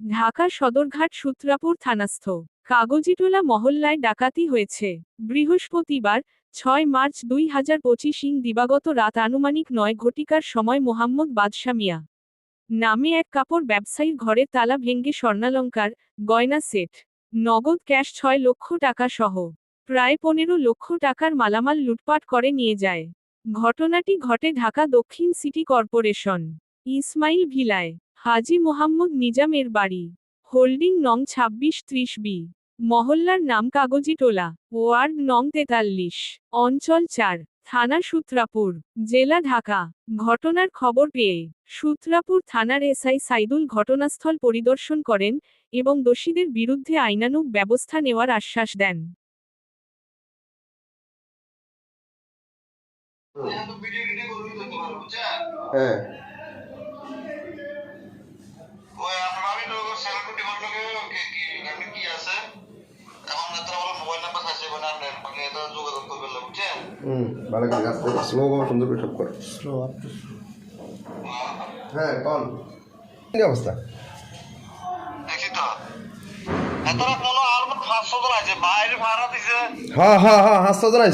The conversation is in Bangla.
ঢাকা সদরঘাট সূত্রাপুর থানাস্থ। কাগজিটোলা মহল্লায় ডাকাতি হয়েছে। বৃহস্পতিবার, ছয় মার্চ দুই হাজার পঁচিশ ইং দিবাগত রাত আনুমানিক নয় ঘটিকার সময় মোহাম্মদ বাদশা মিয়া নামে এক কাপড় ব্যবসায়ীর ঘরে তালা ভেঙ্গে স্বর্ণালঙ্কার, গয়না সেট, নগদ ক্যাশ ছয় লক্ষ টাকা সহ প্রায় পনেরো লক্ষ টাকার মালামাল লুটপাট করে নিয়ে যায়। ঘটনাটি ঘটে ঢাকা দক্ষিণ সিটি কর্পোরেশন, ইসমাইল ভিলায়। হাজি মোহাম্মদ নিজামের বাড়ি, হোল্ডিং নং ছাব্বিশ ত্রিশ বি, মহল্লার নাম কাগজিটোলা ওয়ার্ড নং তেতাল্লিশ, অঞ্চল চার, থানা সূত্রাপুর, জেলা ঢাকা। ঘটনার খবর পেয়ে সূত্রাপুর থানার এসআই সাইদুল ঘটনাস্থল পরিদর্শন করেন এবং দোষীদের বিরুদ্ধে আইনানুগ ব্যবস্থা নেওয়ার আশ্বাস দেন। হ্যাঁ। হুম ভালো করে কাজ স্লো বাবা সুন্দর করে সব কর। হ্যাঁ কন। কি অবস্থা? দেখছি তো এতটা কোনো আর পাঁচশো জন আছে। বাইরে ভাড়া দিছে হ্যাঁ হ্যাঁ হ্যাঁ তারা